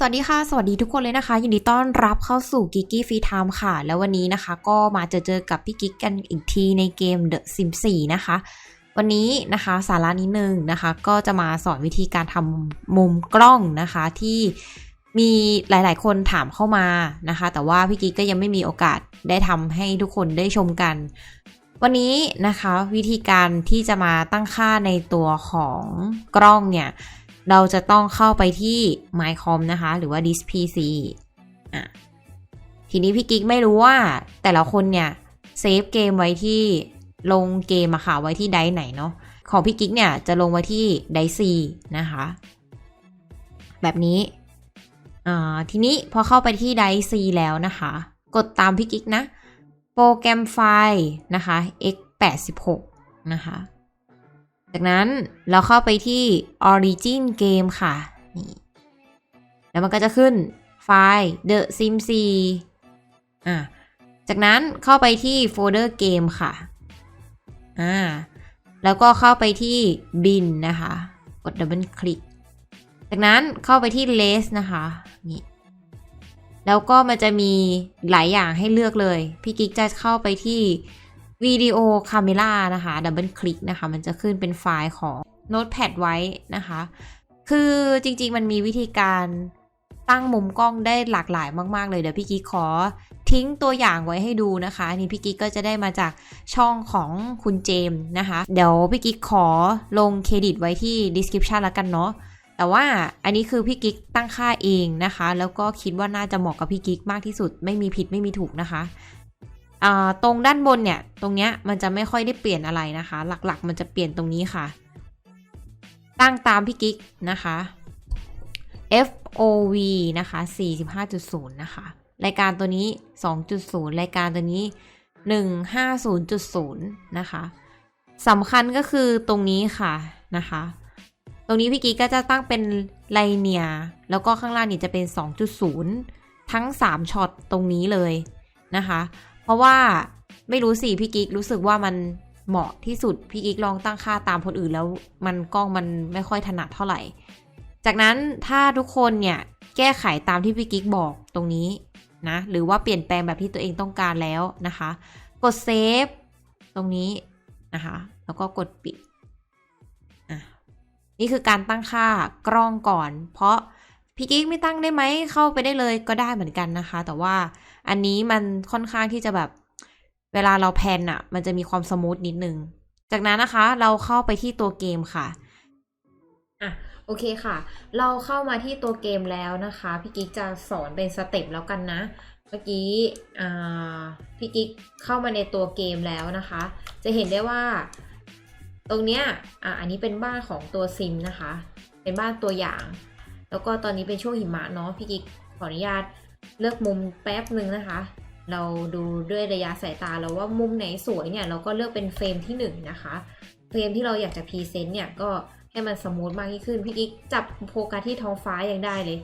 สวัสดีค่ะ สวัสดีทุกคนเลยนะคะ ยินดีต้อนรับเข้าสู่ g i g กี้ฟรีไทม์ค่ะ แล้ววันนี้นะคะก็มาเจอเจอกับพี่กิ๊กกันอีกทีในเกม The Sims 4 นะคะ วันนี้นะคะสาระนิดนึงนะคะ ก็จะมาสอนวิธีการทำมุมกล้องนะคะที่มีหลาย ๆ คนถามเข้ามานะคะ แต่ว่าพี่กิ๊กก็ยังไม่มีโอกาสได้ทำให้ทุกคนได้ชมกัน วันนี้นะคะวิธีการที่จะมาตั้งค่าในตัวของกล้องเนี่ย เราจะต้องเข้าไปที่ mycom นะคะ หรือว่า disk pc อะทีนี้พี่กิ๊กไม่รู้ว่าแต่ละคนเนี่ยเซฟเกมไว้ที่ลงเกมอะค่ะไว้ที่ไดไหนเนาะของพี่กิ๊กเนี่ยจะลงไว้ที่ไดร์ C นะคะ แบบนี้ทีนี้พอเข้าไปที่ไดร์ C แล้วนะคะ กดตามพี่กิ๊กนะ โปรแกรมไฟล์นะคะ x86 นะคะ จากนั้นเราเข้าไปที่ origin game ค่ะ นี่ แล้วมันก็จะขึ้นไฟล์ the sim 4อะจากนั้นเข้าไปที่โฟลเดอร์เกมค่ะ อ่า แล้วก็เข้าไปที่ bin นะคะ กดดับเบิลคลิก จากนั้นเข้าไปที่ list นะคะ นี่ แล้วก็มันจะมีหลายอย่างให้เลือกเลย พี่กิ๊กจะเข้าไปที่ วิดีโอคาเมล่านะคะดับเบิลคลิกนะคะ มันจะขึ้นเป็นไฟล์ของ Notepad ไว้นะคะ คือจริงๆมันมีวิธีการตั้งมุมกล้องได้หลากหลายมาก ๆ เลยเดี๋ยวพี่กิ๊กขอทิ้งตัวอย่างไว้ให้ดูนะคะอันนี่พี่กิ๊กก็จะได้มาจากช่องของคุณเจมส์นะคะ เดี๋ยวพี่กิ๊กขอลงเครดิตไว้ที่ description แล้วกันเนาะแต่ว่าอันนี้คือพี่กิ๊กตั้งค่าเองนะคะ แล้วก็คิดว่าน่าจะเหมาะกับพี่กิ๊กมากที่สุดไม่มีผิดไม่มีถูกนะคะ ตรงด้านบนเนี่ย ตรงเนี้ยมันจะไม่ค่อยได้เปลี่ยนอะไรนะคะ หลักๆ มันจะเปลี่ยนตรงนี้ค่ะ ตั้งตามพี่กิ๊กนะคะ FOV นะคะ 45.0 นะคะ รายการตัวนี้ 2.0 รายการตัวนี้ 150.0 นะคะสำคัญก็คือตรงนี้ค่ะนะคะ ตรงนี้พี่กิ๊กก็จะตั้งเป็นไลเนียแล้วก็ข้างล่างนี่จะเป็น 2.0 ทั้ง 3ช็อตตรงนี้เลยนะคะ เพราะว่าไม่รู้สิพี่กิ๊กรู้สึกว่ามันเหมาะที่สุดพี่กิ๊กลองตั้งค่าตามคนอื่นแล้วมันกล้องมันไม่ค่อยถนัดเท่าไหร่ จากนั้นถ้าทุกคนเนี่ยแก้ไขตามที่พี่กิ๊กบอกตรงนี้นะหรือว่าเปลี่ยนแปลงแบบที่ตัวเองต้องการแล้วนะคะ กดเซฟตรงนี้นะคะแล้วก็กดปิดอะนี่คือการตั้งค่ากล้องก่อน เพราะ พี่กิ๊กไม่ตั้งได้ไหมเข้าไปได้เลยก็ได้เหมือนกันนะคะ แต่ว่าอันนี้มันค่อนข้างที่จะแบบ เวลาเราแพนอะมันจะมีความสมูทนิดนึง จากนั้นนะคะ เราเข้าไปที่ตัวเกมค่ะอะโอเคค่ะ เราเข้ามาที่ตัวเกมแล้วนะคะพี่กิ๊กจะสอนเป็นสเต็ปแล้วกันนะ เมื่อกี้พี่กิ๊กเข้ามาในตัวเกมแล้วนะคะ จะเห็นได้ว่า ตรงเนี้ยอะอันนี้เป็นบ้านของตัวซิมนะคะ เป็นบ้านตัวอย่าง แล้วก็ตอนนี้เป็นช่วงหิมะเนาะพี่กิ๊กขออนุญาตเลือกมุมแป๊บหนึ่งนะคะ เราดูด้วยระยะสายตาแล้วว่ามุมไหนสวยเนี่ย เราก็เลือกเป็นเฟรมที่หนึ่งนะคะเฟรมที่เราอยากจะพรีเซนต์เนี่ยก็ให้มันสมูทมากยิ่งขึ้นพี่กิ๊กจับโฟกัสที่ท้องฟ้ายังได้เลย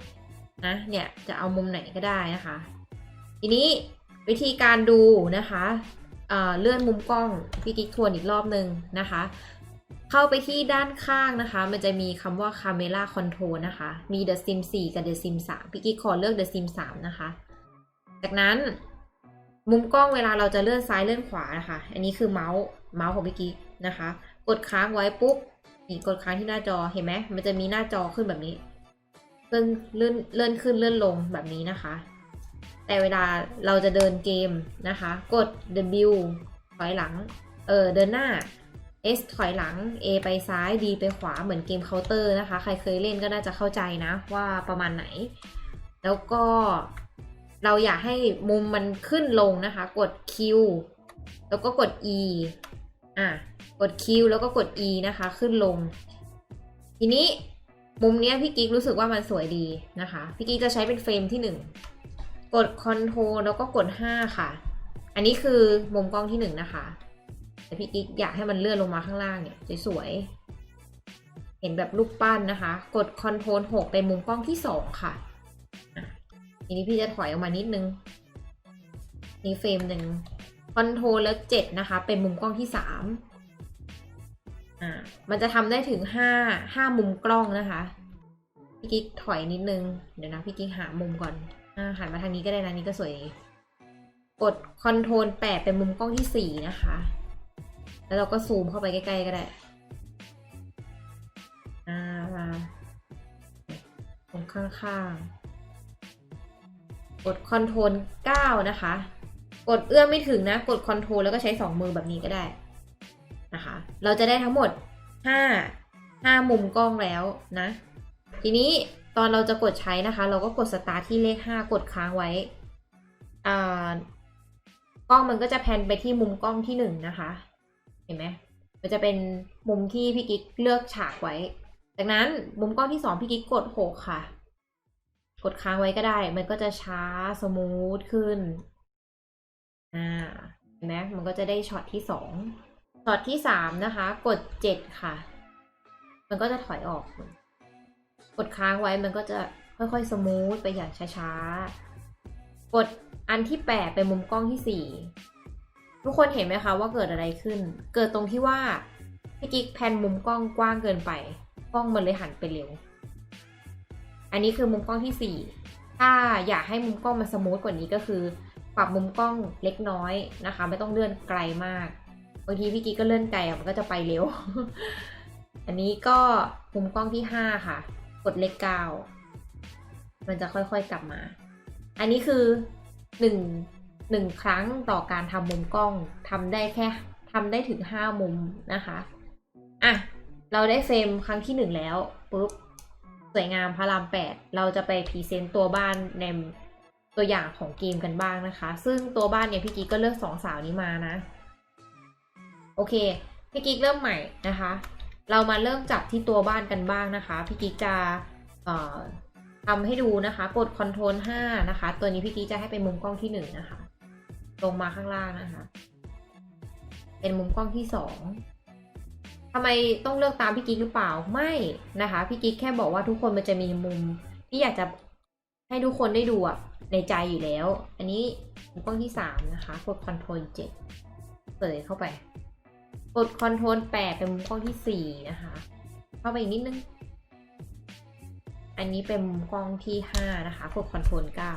นะเนี่ยจะเอามุมไหนก็ได้นะคะ ทีนี้วิธีการดูนะคะเอ่อเลื่อนมุมกล้องพี่กิ๊กทวนอีกรอบหนึ่งนะคะ เข้าไปที่ด้านข้างนะคะ มันจะมีคำว่า Camera Control นะคะ มี The Sim 4 กับ The Sim 3พี่กิ๊กขอเลือก The Sim 3 นะคะ จากนั้นมุมกล้องเวลาเราจะเลื่อนซ้ายเลื่อนขวานะคะ อันนี้คือเมาส์เมาส์ของพี่กิ๊กนะคะ กดค้างไว้ปุ๊บนี่กดค้างที่หน้าจอเห็นไหมมันจะมีหน้าจอขึ้นแบบนี้ เลื่อนเลื่อนเลื่อนขึ้นเลื่อนลงแบบนี้นะคะ แต่เวลาเราจะเดินเกมนะคะ กด W ถอยหลัง เออเดินหน้า S ถอยหลัง A ไปซ้าย D ไปขวาเหมือนเกมเคาน์เตอร์นะคะ ใครเคยเล่นก็น่าจะเข้าใจนะว่าประมาณไหน แล้วก็เราอยากให้มุมมันขึ้นลงนะคะ กด Q แล้วก็กด E อะ กด Q แล้วก็กด E นะคะ ขึ้นลง ทีนี้มุมเนี้ยพี่กิ๊กรู้สึกว่ามันสวยดีนะคะ พี่กิ๊กจะใช้เป็นเฟรมที่ 1 กด Ctrl แล้วก็กด 5 ค่ะ อันนี้คือมุมกล้องที่ 1 นะคะ พี่กิ๊กอยากให้มันเลื่อนลงมาข้างล่างเนี่ยสวยๆ เห็นแบบรูปปั้นนะคะ กด Ctrl 6เป็นมุมกล้องที่ 2ค่ะอะ ทีนี้พี่จะถอยออกมานิดนึง นี่เฟรมหนึ่งคอนโทรลแล้วเจ็ดนะคะ เป็นมุมกล้องที่สามอ่า มันจะทำได้ถึงห้าห้ามุมกล้องนะคะ พี่กิ๊กถอยนิดนึง เดี๋ยวนะพี่กิ๊กหามุมก่อน อ่าหันมาทางนี้ก็ได้นะนี่ก็สวยดีกดคอนโทรลแปดเป็นมุมกล้องที่สี่นะคะ แล้วเราก็ซูมเข้าไปใกล้ๆก็ได้อ่ามาตรงข้างๆ กดคอนโทรลเก้านะคะ กดเอื้อมไม่ถึงนะ กดคอนโทรลแล้วก็ใช้สองมือแบบนี้ก็ได้นะคะ เราจะได้ทั้งหมดห้าห้ามุมกล้องแล้วนะ ทีนี้ตอนเราจะกดใช้นะคะ เราก็กดสตาร์ทที่เลขห้ากดค้างไว้อ่ากล้องมันก็จะแพนไปที่มุมกล้องที่หนึ่งนะคะ เห็นไหมมันจะเป็นมุมที่พี่กิ๊กเลือกฉากไว้ จากนั้นมุมกล้องที่สองพี่กิ๊กกดหกค่ะ กดค้างไว้ก็ได้ มันก็จะช้าสมูทขึ้น อ่า เห็นไหมมันก็จะได้ช็อตที่สองช็อตที่สามนะคะ กดเจ็ดค่ะ มันก็จะถอยออก กดค้างไว้มันก็จะค่อยๆ สมูทไปอย่างช้าๆ กดอันที่แปดเป็นมุมกล้องที่สี่ ทุกคนเห็นไหมคะว่าเกิดอะไรขึ้น เกิดตรงที่ว่าพี่กิ๊กแพนมุมกล้องกว้างเกินไป กล้องมันเลยหันไปเร็ว อันนี้คือมุมกล้องที่สี่ถ้าอยากให้มุมกล้องมันสมูทกว่านี้ก็คือ ปรับมุมกล้องเล็กน้อยนะคะ ไม่ต้องเลื่อนไกลมาก บางทีพี่กิ๊กก็เลื่อนไกลมันก็จะไปเร็ว อันนี้ก็มุมกล้องที่ห้าค่ะ กดเลขเก้ามันจะค่อยๆกลับมา อันนี้คือหนึ่ง หนึ่งครั้งต่อการทำมุมกล้องทำได้แค่ทำได้ถึงห้ามุมนะคะอะเราได้เฟรมครั้งที่หนึ่งแล้วปุ๊บสวยงามพระรามแปดเราจะไปพรีเซนต์ตัวบ้านในตัวอย่างของเกมกันบ้างนะคะ ซึ่งตัวบ้านเนี่ยพี่กิ๊กก็เลือกสองสาวนี้มานะ โอเคพี่กิ๊กเริ่มใหม่นะคะ เรามาเริ่มจับที่ตัวบ้านกันบ้างนะคะพี่กิ๊กจะทำให้ดูนะคะ กด Ctrl 5 นะคะ ตัวนี้พี่กิ๊กจะให้เป็นมุมกล้องที่หนึ่งนะคะ ลงมาข้างล่างนะคะ เป็นมุมกล้องที่สองทำไมต้องเลือกตามพี่กิ๊กหรือเปล่าไม่นะคะพี่กิ๊กแค่บอกว่าทุกคนมันจะมีมุมที่อยากจะให้ทุกคนได้ดูอะในใจอยู่แล้ว อันนี้มุมกล้องที่สามนะคะกด Ctrl 7เปิดเข้าไปกด Ctrl 8เป็นมุมกล้องที่4นะคะ เข้าไปอีกนิดนึง อันนี้เป็นมุมกล้องที่5นะคะกด Ctrl 9เก้า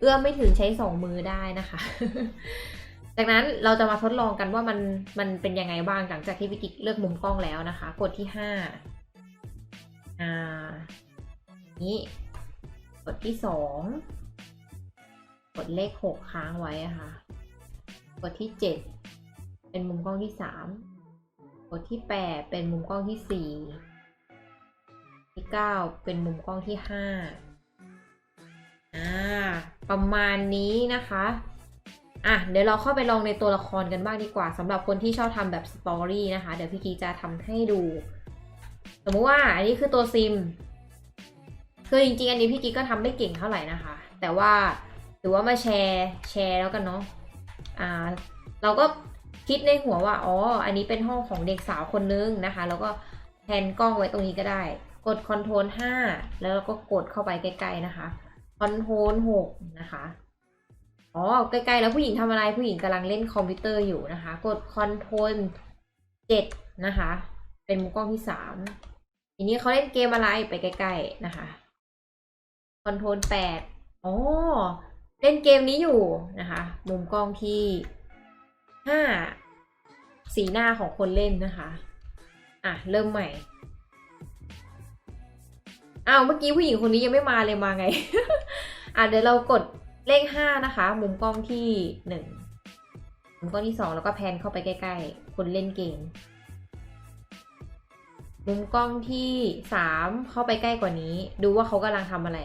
เอื้อมไม่ถึงใช้2มือได้นะคะ จากนั้นเราจะมาทดลองกันว่ามันมันเป็นยังไงบ้างหลังจากที่พี่กิ๊กเลือกมุมกล้องแล้วนะคะ กดที่5อ่านี้กดที่2กดเลข6ค้างไว้ะค่ะ กดที่7เป็นมุมกล้องที่สามกดที่แปดเป็นมุมกล้องที่สี่ที่เก้าเป็นมุมกล้องที่ห้า อ่าประมาณนี้นะคะอะเดี๋ยวเราเข้าไปลองในตัวละครกันบ้างดีกว่าสำหรับคนที่ชอบทำแบบสตอรี่นะคะ เดี๋ยวพี่กีจะทำให้ดู สมมติว่าอันนี้คือตัวซิมคือจริงๆ อันนี้พี่กีก็ทำไม่เก่งเท่าไหร่นะคะ แต่ว่าถือว่ามาแชร์แชร์แล้วกันเนาะอ่าเราก็คิดในหัวว่าอ๋ออันนี้เป็นห้องของเด็กสาวคนนึงนะคะ แล้วก็แทนกล้องไว้ตรงนี้ก็ได้ กด Ctrl 5 แล้วเราก็กดเข้าไปใกล้ๆนะคะ Ctrl 6นะคะ อ๋อ ใกล้ๆแล้วผู้หญิงทำอะไร ผู้หญิงกำลังเล่นคอมพิวเตอร์อยู่นะคะ กด Ctrl 7นะคะ เป็นมุมกล้องที่3ทีนี้เขาเล่นเกมอะไรไปใกล้ๆนะคะ Ctrl 8อ๋อ เล่นเกมนี้อยู่นะคะ มุมกล้องที่ห้าสีหน้าของคนเล่นนะคะ อะ เริ่มใหม่ อ้าวเมื่อกี้ผู้หญิงคนนี้ยังไม่มาเลยมาไง อะเดี๋ยวเรากดเลขห้านะคะ มุมกล้องที่หนึ่งมุมกล้องที่สองแล้วก็แพนเข้าไปใกล้ๆ คนเล่นเกม มุมกล้องที่สามเข้าไปใกล้กว่านี้ ดูว่าเขากำลังทำอะไร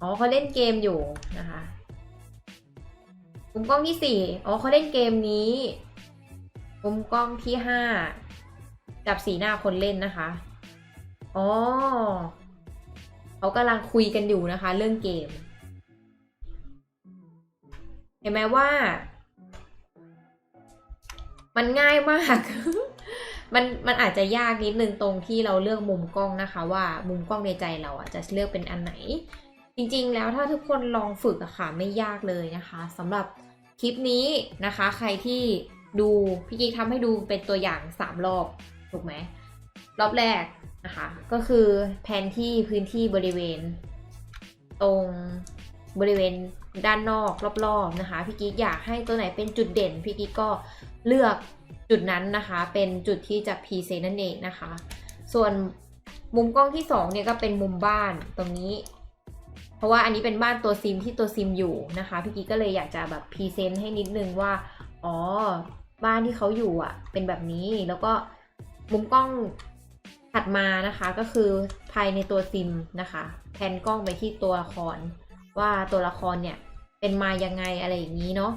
อ๋อเขาเล่นเกมอยู่นะคะ มุมกล้องที่สี่อ๋อเขาเล่นเกมนี้ มุมกล้องที่ห้าจับสีหน้าคนเล่นนะคะ อ๋อเขากำลังคุยกันอยู่นะคะ เรื่องเกม เห็นไหมว่า มันง่ายมาก มันมันอาจจะยากนิดนึงตรงที่เราเลือกมุมกล้องนะคะ ว่ามุมกล้องในใจเราอะจะเลือกเป็นอันไหน จริงๆ แล้วถ้าทุกคนลองฝึกอะค่ะไม่ยากเลยนะคะสำหรับคลิปนี้นะคะ ใครที่ดูพี่กิ๊กทำให้ดูเป็นตัวอย่าง 3 รอบ ถูกไหมรอบแรก นะคะ ก็คือแผนที่พื้นที่บริเวณ ตรงบริเวณด้านนอกรอบๆนะคะพี่กิ๊กอยากให้ตัวไหนเป็นจุดเด่นพี่กิ๊กก็เลือกจุดนั้นนะคะ เป็นจุดที่จะพรีเซนต์นั่นเองนะคะ ส่วนมุมกล้องที่สองเนี่ยก็เป็นมุมบ้านตรงนี้ เพราะว่าอันนี้เป็นบ้านตัวซิมที่ตัวซิมอยู่นะคะพี่กิ๊กก็เลยอยากจะแบบพรีเซนต์ให้นิดนึงว่าอ๋อบ้านที่เขาอยู่อะ เป็นแบบนี้แล้วก็มุมกล้อง ถัดมานะคะก็คือภายในตัวซิมนะคะแพนกล้องไปที่ตัวละคร ว่าตัวละครเนี่ยเป็นมายังไงอะไรอย่างนี้เนาะ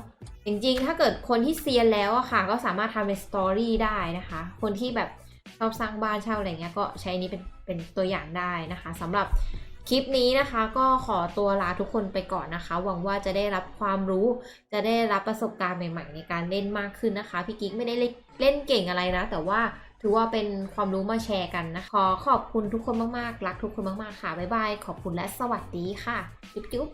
จริงๆ ถ้าเกิดคนที่เซียนแล้วอะค่ะ ก็สามารถทำเป็นสตอรี่ได้นะคะ คนที่แบบชอบสร้างบ้านเช่าอะไรเงี้ยก็ใช้นี้เป็นเป็นตัวอย่างได้นะคะสำหรับคลิปนี้นะคะก็ขอตัวลาทุกคนไปก่อนนะคะ หวังว่าจะได้รับความรู้ จะได้รับประสบการณ์ใหม่ ๆ ในการเล่นมากขึ้นนะคะ พี่กิ๊กไม่ได้เล่นเก่งอะไรนะ แต่ว่า ถือว่าเป็นความรู้มาแชร์กันนะขอขอบคุณทุกคนมากๆ รักทุกคนมากๆ ค่ะ บ๊ายบาย ขอบคุณและสวัสดีค่ะ จุ๊บจุ๊บ